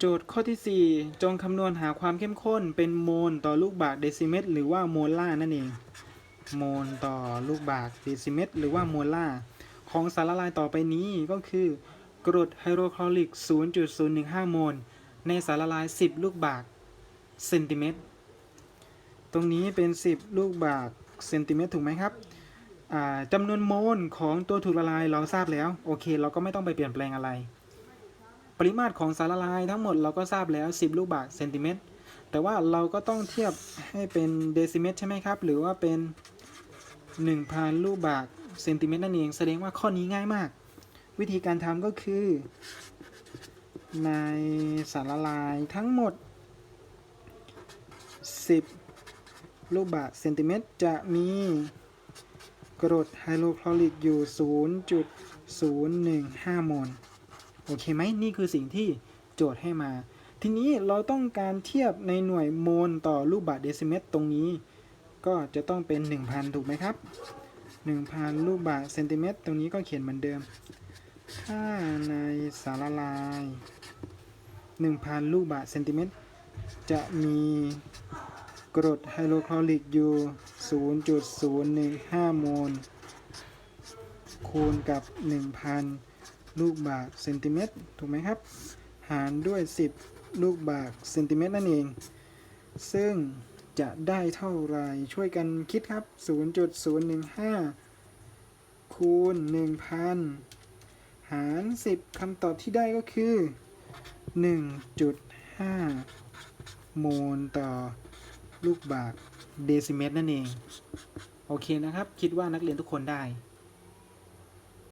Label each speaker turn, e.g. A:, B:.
A: โจทย์ข้อที่ 4 จงคำนวณหาความเข้มข้นเป็นโมลต่อลูกบาศก์เดซิเมตร หรือว่าโมล่าร์นั่นเอง โมลต่อลูกบาศก์เดซิเมตร หรือว่าโมล่าร์ของสารละลายต่อไปนี้ก็คือกรดไฮโดรคลอริก 0.015 โมล ในสารละลาย 10 ลูกบาศก์เซนติเมตร ตรงนี้เป็น 10 ลูกบาศก์เซนติเมตรถูกไหมครับจำนวนโมลของตัวถูกละลายเราทราบแล้ว โอเค เราก็ไม่ต้องไปเปลี่ยนแปลงอะไร ปริมาตรของสารละลายทั้งหมดเราก็ทราบแล้ว 10 ลูกบาศก์เซนติเมตร แต่ว่าเราก็ต้องเทียบให้เป็นเดซิเมตรใช่ไหมครับ หรือว่าเป็น 1,000 ลูกบาศก์เซนติเมตรนั่นเอง แสดงว่าข้อนี้ง่ายมาก วิธีการทำก็คือ ในสารละลายทั้งหมด 10 ลูกบาศก์เซนติเมตรจะมีกรดไฮโดรคลอริกอยู่ 0.015 โมล โอเคไหมนี่คือสิ่งที่โจทย์ให้มา ทีนี้เราต้องการเทียบในหน่วยโมลต่อลูกบาศก์เดซิเมตรตรงนี้ ก็จะต้องเป็น 1,000 ถูกไหมครับ 1,000 ลูกบาศก์เซนติเมตรตรงนี้ก็เขียนเหมือนเดิมถ้าในสารละลาย 1,000 ลูกบาศก์เซนติเมตรจะมีกรดไฮโดรคลอริกอยู่ 0.015 โมล คูณกับ 1,000 ลูกบาศก์เซนติเมตรถูกไหมครับ หารด้วย 10 ลูกบาศก์เซนติเมตรนั่นเอง ซึ่งจะได้เท่าไหรช่วยกันคิดครับ 0.015 คูณ 1,000 หาร 10คำตอบที่ได้ก็คือ 1.5 โมลต่อลูกบาศก์เดซิเมตรนั่นเอง โอเคนะครับ คิดว่านักเรียนทุกคนได้